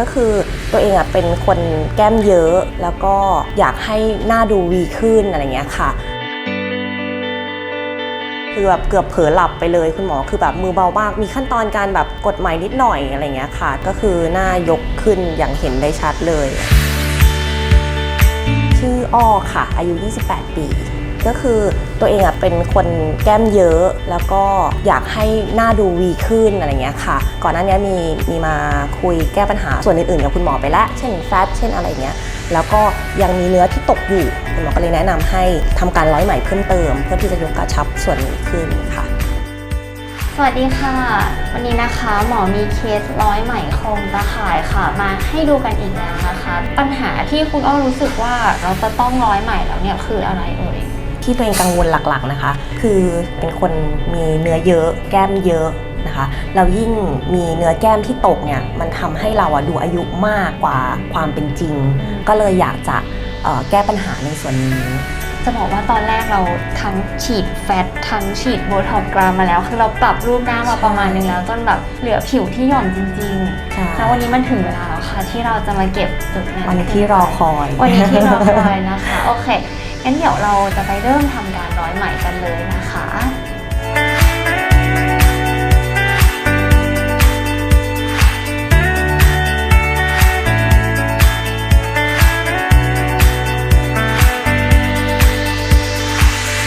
ก็คือตัวเองอะเป็นคนแก้มเยอะ แล้วก็อยากให้หน้าดูวีขึ้นอะไรเงี้ยค่ะคือแบบเกือบเผลอหลับไปเลยคุณหมอคือแบบมือเบามาก มีขั้นตอนการแบบกดไหมนิดหน่อยอะไรเงี้ยค่ะ ก็คือหน้ายกขึ้นอย่างเห็นได้ชัดเลย ชื่ออ้อค่ะ อายุ 28 ปี ก็คือตัวเองอะเป็นคนแก้มเยอะ แล้วก็อยากให้หน้าดูวีขึ้นอะไรเงี้ยค่ะ ก่อนหน้านี้มีมีมาคุยแก้ปัญหาส่วนอื่นๆกับคุณหมอไปแล้ว เช่นแฟตเช่นอะไรเงี้ยแล้วก็ยังมีเนื้อที่ตกอยู่คุณหมอก็เลยแนะนำให้ทำการร้อยไหมเพิ่มเติม เพื่อที่จะยกกระชับส่วนนี้ขึ้นค่ะ สวัสดีค่ะ วันนี้นะคะหมอมีเคสร้อยไหมโครงตะข่ายค่ะ มาให้ดูกันอีกแล้วนะคะ ปัญหาที่คุณอ้อรู้สึกว่าเราจะต้องร้อยไหมแล้วเนี่ยคืออะไรเอ่ย ที่ตัวเองกังวลหลักๆนะคะ คือเป็นคนมีเนื้อเยอะ แก้มเยอะนะคะแล้วยิ่งมีเนื้อแก้มที่ตกเนี่ยมันทำให้เราอะดูอายุมากกว่าความเป็นจริง ก็เลยอยากจะเอ่อแก้ปัญหาในส่วนนี้ จะบอกว่าตอนแรกเราทั้งฉีดแฟตทั้งฉีดโบท็อกซ์กรามมาแล้ว คือเราปรับรูปหน้ามาประมาณนึงแล้วจนแบบเหลือผิวที่หย่อนจริงใช่ๆแล้ววันนี้มันถึงเวลาแล้วค่ะที่เราจะมาเก็บจุดนั้นวันที่รอคอย วันนี้ที่รอคอยนะคะโอเค งั้นเดี๋ยวเราจะไปเริ่มทำการร้อยไหมกันเลยนะคะ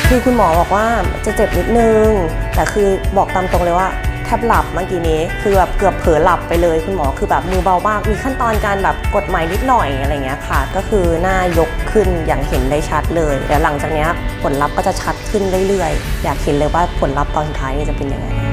คือคุณหมอบอกว่าจะเจ็บนิดนึง แต่คือบอกตามตรงเลยว่า แทบหลับเมื่อกี้นี้ คือแบบเกือบเผลอหลับไปเลยคุณหมอคือแบบมือเบามาก มีขั้นตอนการแบบกดไหมนิดหน่อยอะไรเงี้ยค่ะ ก็คือหน้ายกขึ้นอย่างเห็นได้ชัดเลยเดี๋ยวหลังจากเนี้ยผลลัพธ์ก็จะชัดขึ้นเรื่อยๆ อยากเห็นเลยว่าผลลัพธ์ตอนท้ายนี่จะเป็นยังไง